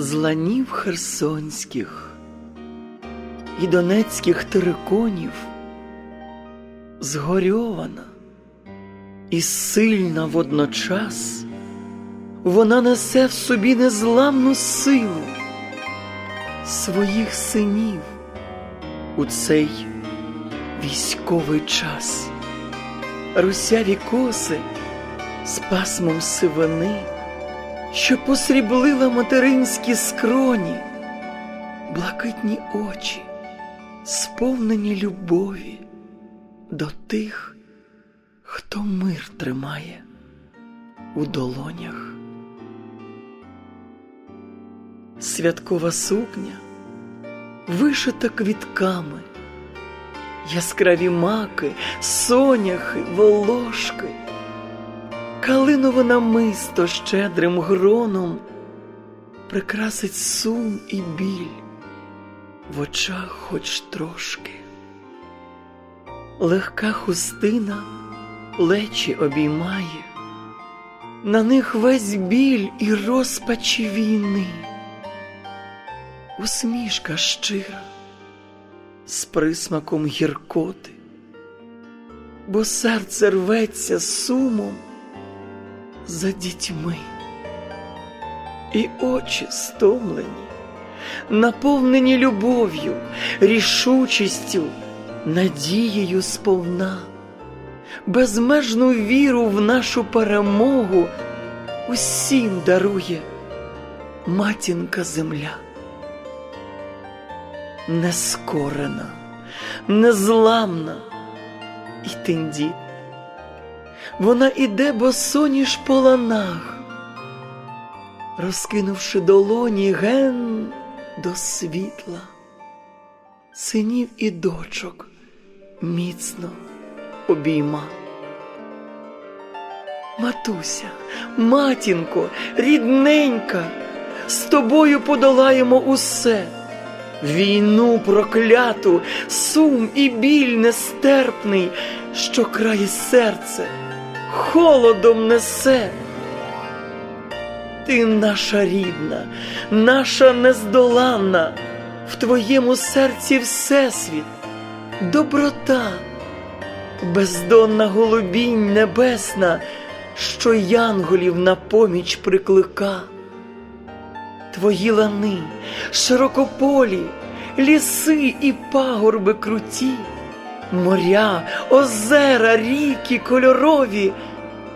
з ланів херсонських і донецьких териконів, згорьована і сильна водночас, вона несе в собі незламну силу своїх синів у цей військовий час. Русяві коси з пасмом сивини, що посріблила материнські скроні, блакитні очі, сповнені любові до тих, хто мир тримає у долонях. Святкова сукня вишита квітками, яскраві маки, соняхи, волошки, калинове намисто щедрим гроном прикрасить сум і біль в очах хоч трошки. Легка хустина плечі обіймає, на них весь біль і розпачі війни, усмішка щира з присмаком гіркоти, бо серце рветься сумом за дітьми, і очі стомлені, наповнені любов'ю, рішучістю, надією сповна, безмежну віру в нашу перемогу усім дарує матінка земля. Нескорена, незламна і тендітна. Вона іде босоніж по ланах, розкинувши долоні ген до світла, синів і дочок міцно обійма. Матуся, матінко, рідненька, з тобою подолаємо усе. Війну прокляту, сум і біль нестерпний, що крає серце, холодом несе. Ти наша рідна, наша нездоланна, в твоєму серці всесвіт, доброта, бездонна голубінь небесна, що янголів на поміч приклика. Твої лани, широкополі, ліси і пагорби круті, моря, озера, ріки кольорові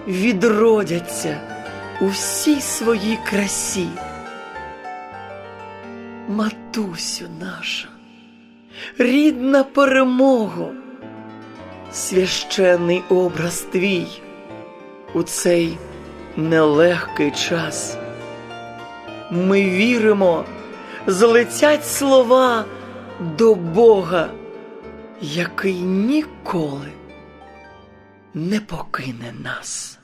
відродяться у всій своїй красі. Матусю наша, рідна перемого, священний образ твій у цей нелегкий час. Ми віримо, злетять слова до Бога, який ніколи не покине нас.